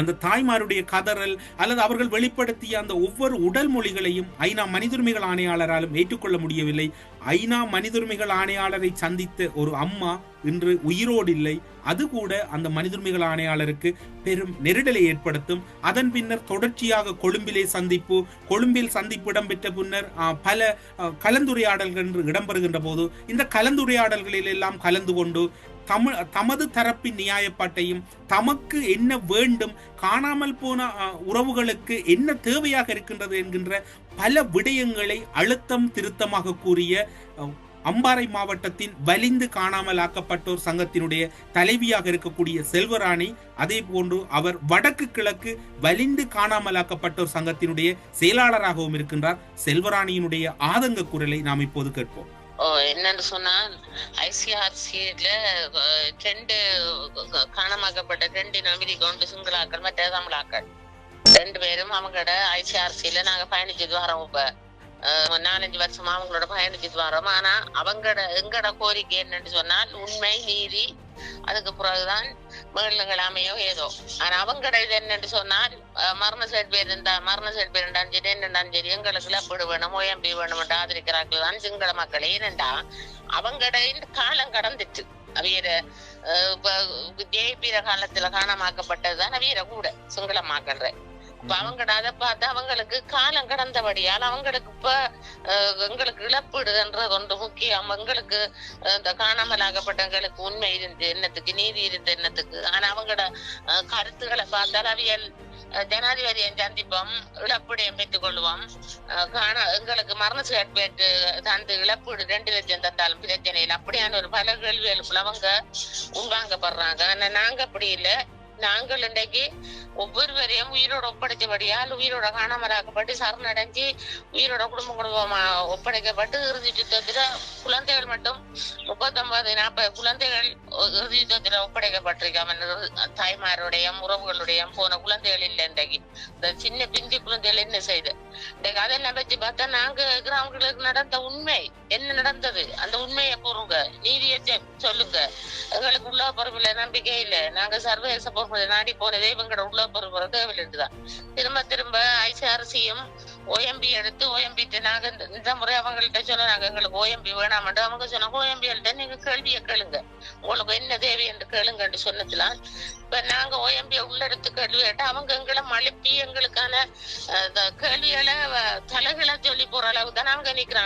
அந்த தாய்மாருடைய கதறல் அல்லது அவர்கள் வெளிப்படுத்திய அந்த ஒவ்வொரு உடல் மொழிகளையும் ஐநா மனிதுரிமைகள் ஆணையாளராலும் ஏற்றுக்கொள்ள முடியவில்லை. ஐநா மனிதுரிமைகள் ஆணையாளரை சந்தித்த ஒரு அம்மா இன்று உயிரோடு இல்லை அது கூட அந்த மனிதுரிமைகள் ஆணையாளருக்கு பெரும் நெருடலை ஏற்படுத்தும். அதன் பின்னர் தொடர்ச்சியாக கொழும்பிலே சந்திப்பு கொழும்பில் சந்திப்பு இடம்பெற்ற பின்னர் பல கலந்துரையாடல்கள் என்று இடம்பெறுகின்ற போது இந்த கலந்துரையாடல்களில் எல்லாம் கலந்து கொண்டு தமிழ் தமது தரப்பின் நியாயப்பாட்டையும் தமக்கு என்ன வேண்டும் காணாமல் போன உறவுகளுக்கு என்ன தேவையாக இருக்கின்றது என்கின்ற பல விடயங்களை அழுத்தம் திருத்தமாக கூறிய அம்பாறை மாவட்டத்தின் வலிந்து காணாமல் ஆக்கப்பட்டோர் சங்கத்தினுடைய தலைவியாக இருக்கக்கூடிய செல்வராணி அதே போன்று அவர் வடக்கு கிழக்கு வலிந்து காணாமல் ஆக்கப்பட்டோர் சங்கத்தினுடைய செயலாளராகவும் இருக்கின்றார். செல்வராணியினுடைய ஆதங்க குரலை நாம் இப்போது கேட்போம். என்னன்னு சொன்னால் ஐசிஆர்சியில ரெண்டு காணமாக்கப்பட்ட ரெண்டு அமெரிக்க ஒன்று சிங்களாக்கள் மற்ற தமிழாக்கள் ரெண்டு பேரும் அவங்களோட ஐசிஆர்சியில நாங்க பயணிச்சது வரோம் இப்ப. நாலஞ்சு வருஷமா அவங்களோட பயணிச்சுட்டு வரோம். ஆனா அவங்கட எங்கட கோரிக்கை என்னன்னு சொன்னால் உண்மை நீதி அதுக்கு பிறகுதான் மேலுங்கள் அமையோ ஏதோ. ஆனா அவங்கட இது என்னன்னு சொன்னால் அஹ், மரண பேர் இருந்தா மரண சர்டிஃபிகேட் இருந்தாலும் சரி என்னண்டாலும் சரி எங்களுக்கு இழப்பீடு வேணும் ஓஎம்பி வேணும் ஆதரிக்கிறார்கள் தான் சிங்கள மக்கள். ஏனென்றா அவங்கட காலம் கடந்துட்டு அவியர ஜேபீர காலத்துல காணமாக்கப்பட்டதுதான் அவியர கூட சிங்கள மக்கள் இப்ப அவங்க அதை பார்த்து அவங்களுக்கு காலம் கடந்தபடியால் அவங்களுக்கு இப்ப அஹ், எங்களுக்கு இழப்பீடுன்றது ஒன்று முக்கியம். எங்களுக்கு இந்த காணாமலாகப்பட்டவங்களுக்கு உண்மை இருந்து என்னத்துக்கு நீதி இருந்து என்னத்துக்கு ஆனா அவங்களோட கருத்துக்களை பார்த்தால் அவியல் ஜனாதிபதியை சந்திப்போம் இழப்பீடையும் பெற்றுக் கொள்வோம். அஹ், எங்களுக்கு மரண சர்டிபிகேட் தந்து இழப்பீடு ரெண்டு லட்சம் தந்தாலும் பிரச்சனை இல்லை. அப்படியான ஒரு பல கேள்விகளுக்குள்ள அவங்க உள்வாங்கப்படுறாங்க. ஆனா நாங்க அப்படி இல்லை. நாங்கள் இன்றைக்கு ஒவ்வொருவரையும் உயிரோட ஒப்படைச்சபடியால் உயிரோட காணாமலாக்கப்பட்டு சரணடைஞ்சு உயிரோட குடும்ப குடும்பமா ஒப்படைக்கப்பட்டு இறுதி யுத்தத்துல குழந்தைகள் மட்டும் முப்பத்தொன்பது நாற்பது குழந்தைகள் இறுதி யுத்தத்துல ஒப்படைக்கப்பட்டிருக்காம தாய்மாருடைய உறவுகளுடைய போன குழந்தைகள் இல்லை இன்றைக்கு. இந்த சின்ன பிஞ்சு குழந்தைகள் என்ன செய்து இன்றைக்கு அதெல்லாம் வச்சு பார்த்தா நாங்க கிராமங்களுக்கு நடந்த உண்மை. என்ன நடந்தது? அந்த உண்மையை கூறுங்க. நீதியை சொல்லுங்க. எங்களுக்கு உள்ள பொறுப்புல நம்பிக்கை இல்ல. நாங்க சர்வதேச பொறுப்புல நாடி போனதே இவங்களோட உள்ள பொறுப்பு தேவையில்லைதான் திரும்ப திரும்ப ஐசிஆர்சியும் ஓஎம்பி எடுத்து ஓஎம்பி நாங்க இந்த- முறை அவங்கள்ட்ட சொன்னாங்க எங்களுக்கு ஓஎம்பி வேணாமட்டு அவங்க சொன்னாங்க. ஓஎம்பிகள்ட்ட நீங்க கேள்வியை கேளுங்க. உங்களுக்கு என்ன தேவை என்று கேளுங்கன்னு சொன்னதுலாம் இப்ப நாங்க ஓஎம்பியை உள்ளெடுத்து கேள்வி கேட்டா அவங்க எங்களை மழுப்பி எங்களுக்கான கேள்விகளை தலைகளை சொல்லி போற அளவுக்கு தான் அவங்க நிக்கிறாங்க.